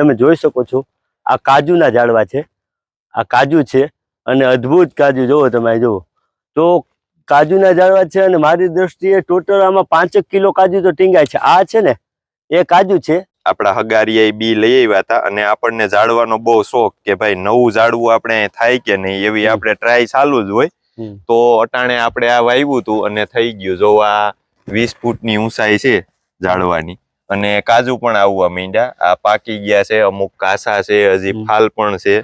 તમે જોઈ શકો છો. આ કાજુના ઝાડવા છે. આ કાજુ છે અને અદ્ભુત કાજુ. જુઓ તમે જુઓ. તો કાજુના ઝાડવા છે અને મારી દ્રષ્ટિએ ટોટલ આમાં પાંચેક કિલો કાજુ તો ટીંગાય છે. આ છે ને એ કાજુ છે. આપણા હગારીએ બી લઈ આવ્યા હતા અને આપણને ઝાડવાનો બહુ શોખ કે ભાઈ નવું ઝાડવું આપણે થાય કે નહીં એવી આપણે ટ્રાય ચાલુ જ હોય. તો અટાણે આપણે આ વાવ્યું હતું અને થઈ ગયું. જો આ વીસ ફૂટની ઊંચાઈ છે ઝાડવાની. અને કાજુ પણ આવવા માંડ્યા આ પાકી ગયા છે અમુક કાસા છે હજી ફાલ પણ છે.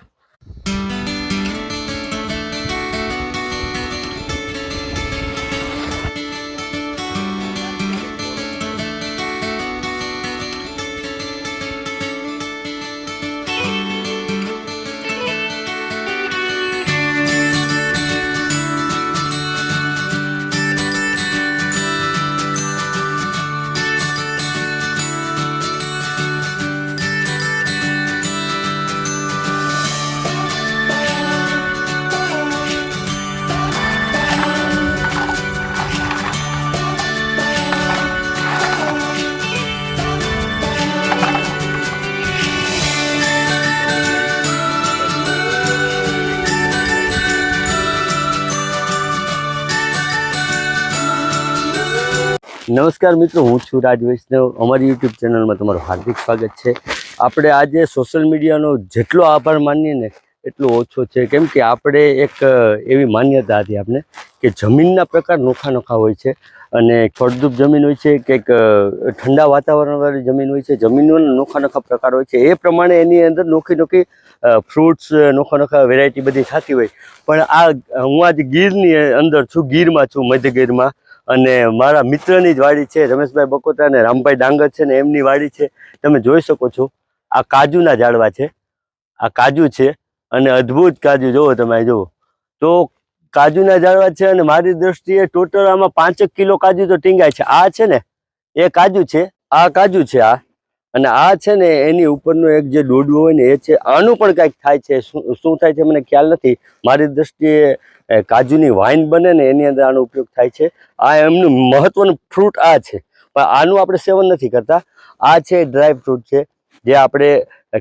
નમસ્કાર મિત્રો, હું છું રાજ વૈષ્ણવ. અમારી યુટ્યુબ ચેનલમાં તમારું હાર્દિક સ્વાગત છે. આપણે આજે સોશિયલ મીડિયાનો જેટલો આભાર માનીએ ને, એટલો ઓછો છે. કેમ કે આપણે એક એવી માન્યતા હતી આપણે કે જમીનના પ્રકાર નોખા નોખા હોય છે અને ફળદ્રુપ જમીન હોય છે કંઈક ઠંડા વાતાવરણવાળી જમીન હોય છે, જમીનોના નોખા નોખા પ્રકાર હોય છે. એ પ્રમાણે એની અંદર નોખી નોખી ફ્રૂટ્સ નોખા નોખા વેરાયટી બધી થતી હોય. પણ આ, હું આજે ગીરની અંદર છું, ગીરમાં છું મધ્ય ગીરમાં અને મારા મિત્રની જ વાડી છે, રમેશભાઈ બકોતા અને રામભાઈ ડાંગર છે ને એમની વાડી છે. તમે જોઈ શકો છો, આ કાજુના ઝાડવા છે. આ કાજુ છે અને અદ્ભુત કાજુ, જુઓ તમે જુઓ. તો કાજુના ઝાડવા છે અને મારી દ્રષ્ટિએ ટોટલ આમાં પાંચેક કિલો કાજુ તો ટીંગાય છે. આ છે ને, એ કાજુ છે, આ કાજુ છે આ. અને આ છે ને એની ઉપરનું એક જે ડોડવું હોય ને એ છે, આનું પણ કંઈક થાય છે, શું થાય છે મને ખ્યાલ નથી. મારી દ્રષ્ટિએ કાજુની વાઇન બને ને એની અંદર આનો ઉપયોગ થાય છે. આ એમનું મહત્વનું ફ્રૂટ આ છે. પણ આનું આપણે સેવન નથી કરતા. આ છે ડ્રાય ફ્રૂટ છે. જે આપણે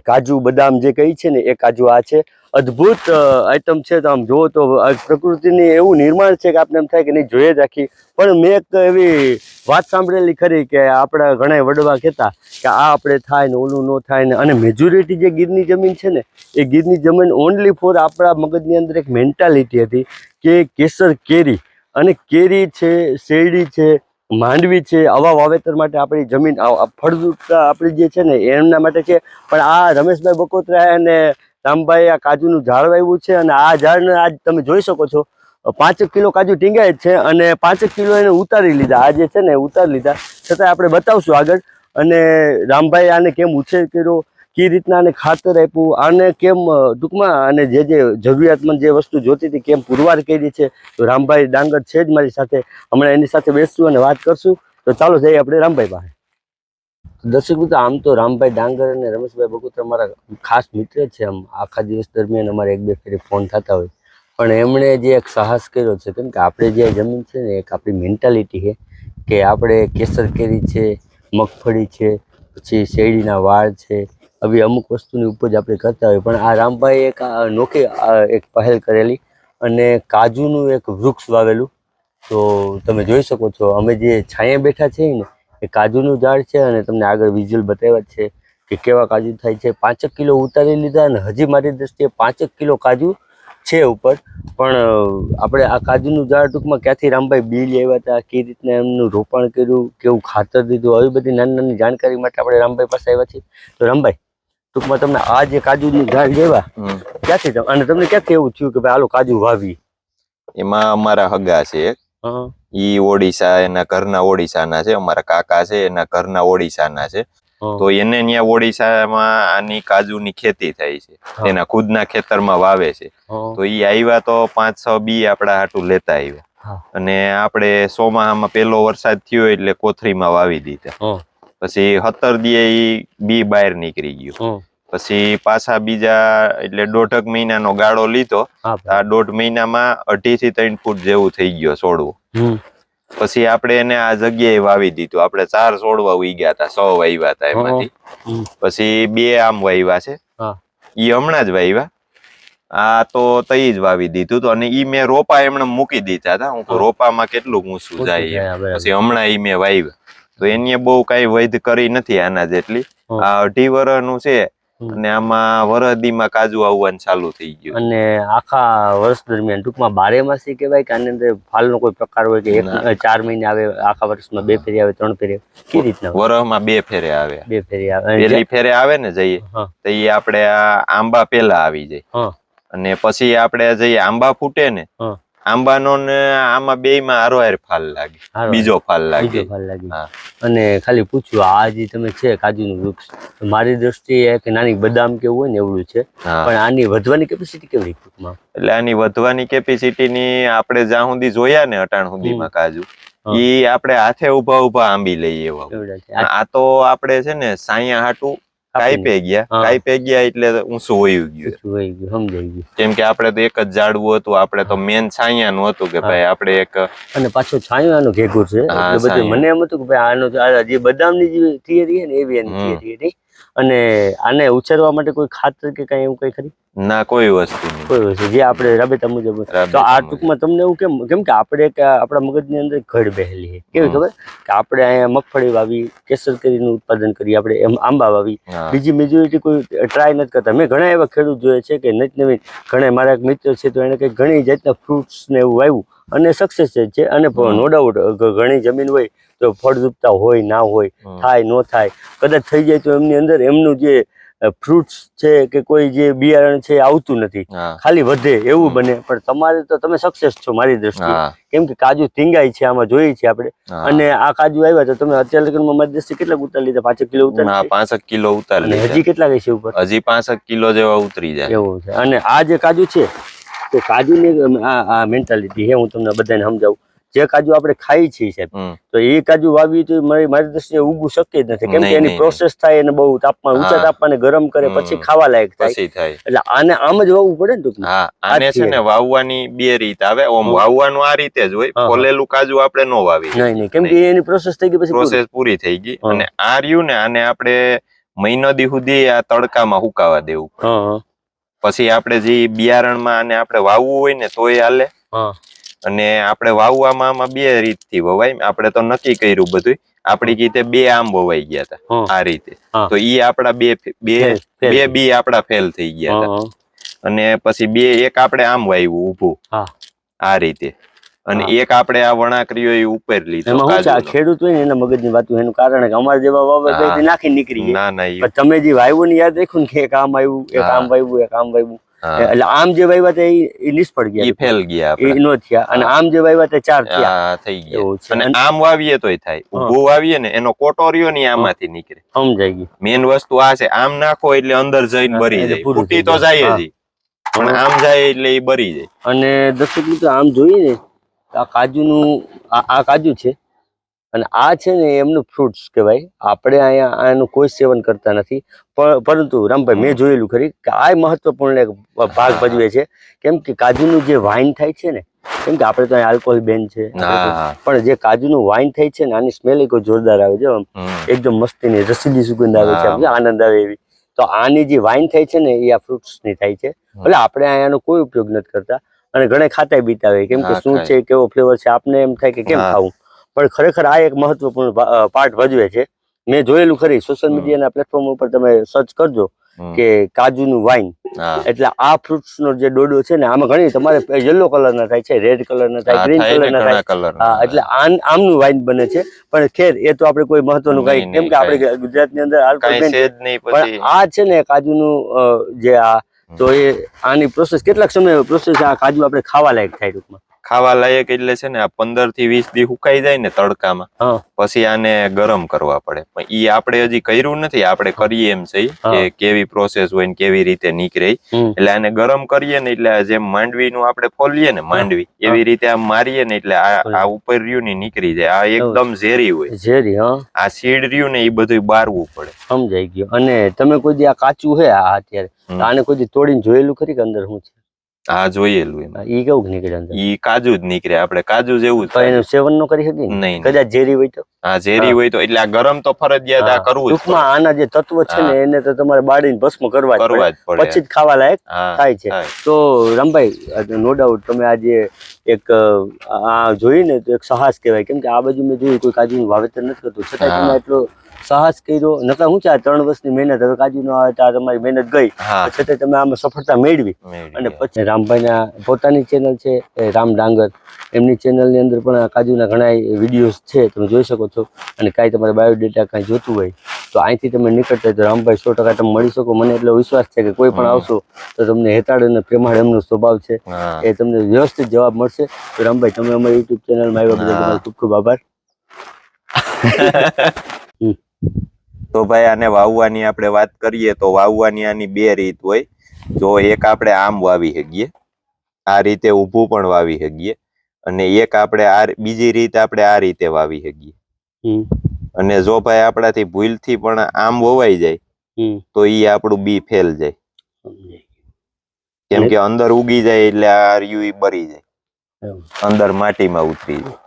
કાજુ બદામ જે કહી છે ને, એ કાજુ આ છે. અદ્ભુત આઈટમ છે. તો આમ જુઓ તો પ્રકૃતિની એવું નિર્માણ છે કે આપણે એમ થાય કે નહીં, જોઈએ જ રાખી પણ મેં એક એવી વાત સાંભળેલી ખરી કે આપણા ઘણા વડવા કહેતા કે આ આપણે થાય ને ઓલું ન થાય ને, અને મેજોરિટી જે ગીરની જમીન છે ને, એ ગીરની જમીન ઓનલી ફોર આપણા મગજની અંદર એક મેન્ટાલિટી હતી કે કેસર કેરી. અને કેરી છે, શેરડી છે માંડવી છે, આવા વાવેતર માટે આપણી જમીન ફળદ્રુપતા આપણી જે છે ને, એમના માટે છે. પણ આ રમેશભાઈ બકોત્રા અને રામભાઈ આ કાજુનું ઝાડ વાવ્યું છે અને આ ઝાડને આજ તમે જોઈ શકો છો. પાંચેક કિલો કાજુ ટીંગાય છે અને પાંચેક કિલો એને ઉતારી લીધા. આ જે છે ને, ઉતારી લીધા. છતાં આપણે બતાવશું આગળ. અને રામભાઈ આને કેમ ઉછેર કર્યો? કઈ રીતના આને ખાતર આપ્યું, આને કેમ ટૂંકમાં અને જે જે જરૂરિયાતમંદ જે વસ્તુ જોતી હતી, કેમ પુરવાર કરી છે, તો રામભાઈ ડાંગર છે જ મારી સાથે. હમણાં એની સાથે બેસશું અને વાત કરશું. તો ચાલો જઈએ આપણે રામભાઈ પાસે. દર્શક મિત્રો, આમ તો રામભાઈ ડાંગર અને રમેશભાઈ બગોત્રા મારા ખાસ મિત્ર છે આમ. આખા દિવસ દરમિયાન અમારે એક બે ફેરી ફોન થતા હોય. પણ એમણે જે એક સાહસ કર્યો છે, કેમ કે આપણે જે જમીન છે ને, એક આપણી મેન્ટાલિટી છે કે આપણે કેસર કેરી છે, મગફળી છે, પછી શેરડીના વાળ છે આવી અમુક વસ્તુની ઉપજ આપણે કરતા હોય. પણ આ રામભાઈ એક નોખી એક પહેલ કરેલી અને કાજુનું એક વૃક્ષ વાવેલું. તો તમે જોઈ શકો છો, અમે જે છાંયે બેઠા છીએ ને, એ કાજુનું ઝાડ છે અને તમને આગળ વિઝ્યુઅલ બતાવ્યા છે કે કેવા કાજુ થાય છે. પાંચેક કિલો ઉતારી લીધા અને હજી મારી દ્રષ્ટિએ પાંચેક કિલો કાજુ છે ઉપર. પણ આપણે આ કાજુનું ઝાડ ટૂંકમાં ક્યાંથી રામભાઈ બી લેવા હતા, કઈ રીતના એમનું રોપણ કર્યું, કેવું ખાતર દીધું, આવી બધી નાની નાની જાણકારી માટે આપણે રામભાઈ પાસે આવ્યા છીએ. તો રામભાઈ ટૂંકમાં તમને આ જે ની ઝાડ લેવા ક્યાંથી અને તમને ક્યાંથી એવું થયું કે ભાઈ આલો કાજુ વાવી? એમાં અમારા હગા છે ઈ ઓડિશા એના ઘરના ઓડિશાના છે અમારા કાકા છે એના ઘરના ઓડિશાના છે. તો એને ત્યાં ઓડિશામાં આની કાજુની ખેતી થાય છે. એના ખુદના ખેતરમાં વાવે છે. તો ઈ આવ્યા તો પાંચ છ બી આપડા હાટું લેતા આવ્યા અને આપણે સોમાહામાં પેલો વરસાદ થયો એટલે કોથળીમાં વાવી દીધા. પછી સત્તર દીએ ઈ બી બહાર નીકળી ગયું. પછી પાછા બીજા એટલે દોઢક મહિનાનો ગાળો લીધો. આ દોઢ મહિનામાં અઢી થી ત્રણ ફૂટ જેવું થઈ ગયો છોડવું. પછી આપણે એને આ જગ્યાએ વાવી દીધું. આપણે ચાર છોડવા ઉઈ હતા સો વાવ્યા હતા એમાંથી. પછી બે આમ વાવ્યા છે. ઈ હમણાં જ વાવ્યા આ તો તઈ જ વાવી દીધું હતું અને ઈ મેં રોપા એમણે મૂકી દીધા હતા. હું રોપામાં કેટલું ઊંચું જાય. પછી હમણાં ઈ મેં વાવ્યા તો એની બહુ કઈ વૈધ કરી નથી આના જેટલી. અઢી આ અઢી વર્ષનું છે અને આમાં વરદીમાં કાજુ આવવાનું ચાલુ થઈ ગયું. અને આખા વર્ષ દરમિયાન ટૂંકમાં બારે માસી કહેવાય કે આની અંદર ફાલનો કોઈ પ્રકાર હોય કે એક ચાર મહિને આવે આખા વર્ષમાં બે ફેરી આવે ત્રણ ફેરી કેવી રીતના વરહમાં બે ફેરે આવે. બે ફેરી આવે. પેલી ફેરે આવે ને જઈએ તો ઈ આપણે આંબા પેલા આવી જાય. અને પછી આપણે જઈએ આંબા ફૂટે ને આંબાનો ને આમાં બે માં હારોહાર ફાલ લાગે. બીજો ફાલ લાગે બીજો ફાલ લાગે અને ખાલી પૂછ્યું આ જે તમે છે કાજુનું વૃક્ષ મારી દ્રષ્ટિએ કે નાની બદામ કેવું હોય ને એવડું છે. પણ આની વધવાની કેપેસિટી કેવી ટૂંકમાં? એટલે આની વધવાની કેપેસિટી ની આપણે જ્યાં સુધી જોયા ને અટાણ સુધીમાં કાજુ. ઈ આપણે હાથે ઊભા ઊભા આંબી લઈએ એવા. આ તો આપણે છે ને સાયા હાટું કાંઈ પે ગયા? હા. પે ગયા એટલે ઊંચું વયું ગયું. પૂછ્યું ગયું સમજાઈ ગયું. કેમ કે આપણે તો એક જ ઝાડવું હતું આપણે તો મેન છાયાનું હતું કે ભાઈ આપણે એક અને પાછો છાયાનું આનો છે. એટલે બધું મને એમ હતું કે ભાઈ આનો જે બદામની જે થિયરી છે ને એવી એની થિયરી હતી. અને આને ઉછેરવા માટે કોઈ ખાતર કે કઈ એવું કઈ ખરી? ના કોઈ વસ્તુ કોઈ વસ્તુ જે આપણે રાબેતા મુજબ તો આ ટૂંકમાં તમને એવું કેમ કેમ કે આપણે આપણા મગજની અંદર ઘડ બેહેલી છે. કેવી ખબર? કે આપણે અહીંયા મગફળી વાવી કેસર કેરીનું ઉત્પાદન કરી આપણે એમ આંબા વાવી. બીજી મેજોરિટી કોઈ ટ્રાય નથી કરતા. મેં ઘણા એવા ખેડૂત જોયા છે કે નત નવી ઘણા મારા એક મિત્ર છે તો એને કંઈક ઘણી જાતના ફ્રૂટ્સ ને એવું વાવ્યું. અને સક્સેસ છે. અને. નો ડાઉટ ઘણી જમીન હોય તો ફળદ્રુપતા હોય ના હોય થાય ન થાય કદાચ થઈ જાય તો એમની અંદર એમનું જે ફ્રૂટ્સ છે કે કોઈ જે બિયારણ છે આવતું નથી. ખાલી વધે એવું બને. પણ તમારે તો તમે સક્સેસ છો મારી દ્રષ્ટિએ. કેમ કે કાજુ ટીંગાય છે આમાં જોઈએ છે આપણે. અને આ કાજુ આવ્યા તો તમે અત્યારે લગ્નમાં દ્રષ્ટિએ કેટલા ઉતારી લીધા? પાંચેક કિલો ઉતાર પાંચ કિલો ઉતારી હજી કેટલા કઈ છે ઉપર? હજી પાંસઠ કિલો જેવા ઉતરી જાય. એવું છે. અને આ જે કાજુ છે તો કાજુની આ મેન્ટાલિટી હે હું તમને બધાને સમજાવું. જે કાજુ આપણે ખાઈ છીએ સાહેબ તો એ કાજુ વાવી તો મારી દ્રષ્ટિએ ઉગવું શક્ય જ નથી. કેમ કે એની પ્રોસેસ થાય અને બહુ તાપમાન ઊંચા. તાપમાને ગરમ કરે પછી ખાવા લાયક થાય. એટલે આને આમ જ વાવવું પડે ને ટૂંકમાં. આને છે ને વાવવાની બે રીત આવે. ઓમ વાવવાનું આ રીતે જ હોય. ફોલેલું કાજુ આપણે નો વાવી નહીં નહીં. કેમ કે એની પ્રોસેસ થઈ ગઈ પછી પ્રોસેસ પૂરી થઈ ગઈ. અને આ રહ્યું ને આને આપણે મહિનો દી સુધી આ તડકામાં હુકાવા દેવું પછી આપણે જે બિયારણમાં આને આપણે વાવવું હોય ને તોય હાલે. હા. અને આપણે વાવવામાં આમાં બે રીતથી વવાય. આપણે તો નક્કી કર્યું બધું આપણી રીતે બે આમ વવાઈ ગયા હતા આ રીતે. તો ઈ આપણા બે બે. બે બી આપણા ફેલ થઈ ગયા હતા અને પછી બે એક આપણે આમ વાવ્યું ઊભું. આ રીતે. અને એક આપણે આ વણાકરીઓ એ ઉપર લીધો. ખેડૂત હોય ને એના મગજની વાતું એનું કારણ કે અમારે જેવા વાવે નાખી નીકળી ના ના તમે જે વાયવું ને યાદ રાખ્યું ને કે એક આમ આવ્યું એક કામ આમ એ એક આમ વાવ્યું હા. એટલે આમ જે વાવ્યા હતા એ નિષ્ફળ ગયા. એ ફેલ ગયા એ નો થયા. અને આમ જે વાવ્યા એ ચાર થયા. થઈ ગયા. અને આમ વાવીએ તોય થાય. ઊભો વાવીએ ને એનો કોટો રહ્યો ને આમાંથી નીકળે. સમજાઈ ગયું. મેન વસ્તુ આ છે આમ નાખો એટલે અંદર જઈને બરી જાય. ફૂટી તો જાય. જ પણ આમ જાય એટલે એ બરી જાય. અને દર્શક મિત્રો આમ જોઈએ ને આ કાજુ નું આ કાજુ છે અને આ છે ને એમનું ફ્રૂટ્સ કહેવાય. આપણે અહીંયા આનું કોઈ સેવન કરતા નથી. પરંતુ રામભાઈ મેં જોયેલું ખરી કે આ મહત્વપૂર્ણ એક ભાગ ભજવે છે. કેમ કે કાજુનું જે વાઇન થાય છે ને કેમ કે આપણે તો આલ્કોહોલ બેન છે. પણ જે કાજુનું વાઇન થાય છે ને આની સ્મેલ કોઈ જોરદાર આવે છે. એકદમ મસ્તી મસ્તીની રસીલી સુગંધ આવે છે. આનંદ આવે એવી. તો આની જે વાઇન થાય છે ને એ આ fruits ની થાય છે. એટલે આપણે અહીંયાનો કોઈ ઉપયોગ નથી કરતા. અને ઘણા ખાતા બીતા હોય કેમ કે શું છે કેવો ફ્લેવર છે આપને એમ થાય કે કેમ ખાવું? પણ ખરેખર આ એક મહત્વપૂર્ણ પાર્ટ ભજવે છે. મેં જોયેલું ખરી સોશિયલ. મીડિયાના પ્લેટફોર્મ ઉપર તમે સર્ચ કરજો. કે કાજુનું વાઇન એટલે આ fruits નો જે ડોડો છે ને આમાં ઘણી તમારે યલો કલર ના થાય છે રેડ કલર ના થાય ગ્રીન કલર ના થાય. એટલે આમનું વાઇન બને છે. પણ ખેર એ તો આપણે કોઈ મહત્વનું કઈ કેમ કે આપણે અંદર આલ્કોહોલ છે જ નહીં પણ આ છે ને કાજુનું જે આ તો એ આની પ્રોસેસ કેટલાક સમય પ્રોસેસ આ કાજુ આપણે ખાવા લાયક થાય ટૂંકમાં. ખાવા લાયક એટલે છે ને આ પંદરથી વીસ દી સુકાઈ જાય ને તડકામાં. હા. પછી આને ગરમ કરવા પડે. પણ ઈ આપણે હજી કર્યું નથી આપણે કરીએ એમ છે કે કેવી પ્રોસેસ હોય ને કેવી રીતે નીકળે. એટલે આને ગરમ કરીએ ને એટલે આ જેમ માંડવીનું આપણે ફોલીએ ને માંડવી એવી રીતે આમ મારીએ ને એટલે આ ઉપર રહ્યું ને નીકળી જાય. આ એકદમ ઝેરી હોય. ઝેરી આ સીડ રહ્યું ને એ બધું બારવું પડે. સમજાઈ ગયું. અને તમે કોઈ આ કાચું છે આ અત્યારે? આને કોઈ તોડીને જોયેલું ખરી કે અંદર શું છે? હા જોયેલું એમ. ઈ કેવું નીકળે ઈ કાજુ જ નીકળે આપણે કાજુ જેવું તો એનું સેવન નો કરી શકીએ ને? નહીં. કદાચ ઝેરી હોય તો? હા ઝેરી હોય તો. એટલે આ ગરમ તો ફરજિયાત આ કરવું ટૂંકમાં આના જે તત્વ છે ને એને તો તમારે બાળીને ભસ્મ કરવા કરવા જ પડે. પછી જ ખાવા લાયક થાય છે. તો રામભાઈ નો ડાઉટ તમે આજે એક આ આ જોઈને તો એક સાહસ કહેવાય. કેમ કે આ બાજુ મેં જોયું કોઈ કાજુનું વાવેતર નથી કરતું છતાં તમે એટલો સાહસ કર્યો. નકર હું ચાર ત્રણ વર્ષની મહેનત હવે કાજુ ન આવે ત્યાં તમારી મહેનત ગઈ. છતાં તમે આમાં સફળતા મેળવી. મેળવી અને પછી રામભાઈના પોતાની ચેનલ છે એ રામ ડાંગર. એમની ચેનલની અંદર પણ કાજુના ઘણા વિડીયોઝ છે તમે જોઈ શકો છો. અને કાંઈ તમારે બાયોડેટા કાંઈ જોતું હોય તો અહીંથી તમે નીકળતા તો રામભાઈ સો ટકા તમે મળી શકો. મને એટલો વિશ્વાસ છે કે કોઈ પણ આવશો તો તમને હેતાળ અને પ્રેમાળ એમનો સ્વભાવ છે. એ તમને વ્યવસ્થિત જવાબ મળશે. તો રામભાઈ તમે અમારી યુટ્યુબ ચેનલમાં આવ્યા બધા ખૂબ ખૂબ આભાર. તો ભાઈ આને વાવવાની આપણે વાત કરીએ તો વાવવાની આની બે રીત હોય. જો એક આપણે આમ વાવી શકીએ આ રીતે ઊભું પણ વાવી શકીએ અને એક આપણે આ બીજી રીત આપણે આ રીતે વાવી શકીએ. અને જો ભાઈ આપણાથી ભૂલથી પણ આમ વવાઈ જાય તો ઈ આપણું બી ફેલ જાય. કેમ કે અંદર ઉગી જાય એટલે આ રીયુ ઈ બરી જાય. અંદર માટીમાં ઉતરી જાય.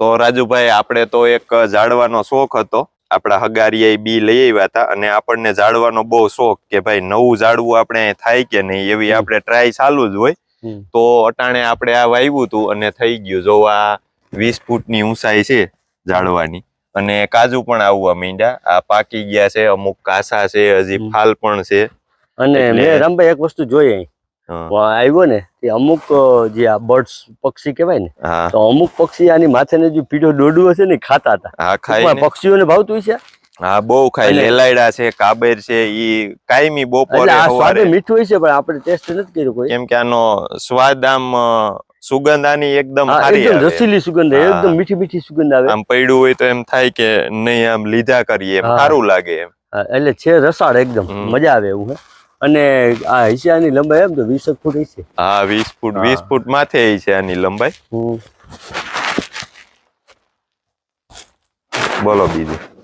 તો રાજુભાઈ આપણે તો એક જાળવાનો શોખ હતો. આપણા હગારિયા બી લઈ આવ્યા હતા અને આપણને જાળવાનો બહુ શોખ કે ભાઈ નવું ઝાડવું આપણે થાય કે નહીં એવી. આપણે ટ્રાય ચાલુ જ હોય. તો અટાણે આપણે આ વાવ્યું હતું અને થઈ ગયું. જો આ વીસ ફૂટની ઊંચાઈ છે ઝાડવાની અને કાજુ પણ આવવા માંડ્યા. આ પાકી ગયા છે અમુક કાસા છે હજી ફાલ પણ છે. અને મેં રમભાઈ એક વસ્તુ જોઈ આવ્યો ને તે અમુક જે આ બર્ડ્સ પક્ષી કહેવાય ને તો અમુક પક્ષી આની માથે જે પીળો દોડવો છે ને ખાતા હતા. પક્ષીઓને ભાવતું છે હા બહુ ખાય. લેલાયડા છે કાબેર છે ઈ કાયમી બપોરે સ્વાદ મીઠું છે પણ આપણે ટેસ્ટ નથી કર્યું કોઈ. કેમ કે આનો સ્વાદ આમ સુગંધ આની એકદમ સારી આવે. રસીલી સુગંધ એકદમ મીઠી મીઠી સુગંધ આવે. આમ પડ્યું હોય તો એમ થાય કે નહીં આમ લીધા કરીએ સારું લાગે એમ. એટલે છે રસાળ એકદમ મજા આવે એવું હે. અને આ હિસાની લંબાઈ એમ તો વીસ ફૂટ હશે. હા વીસ ફૂટ વીસ ફૂટ માથે છે આની લંબાઈ. બોલો બીજું.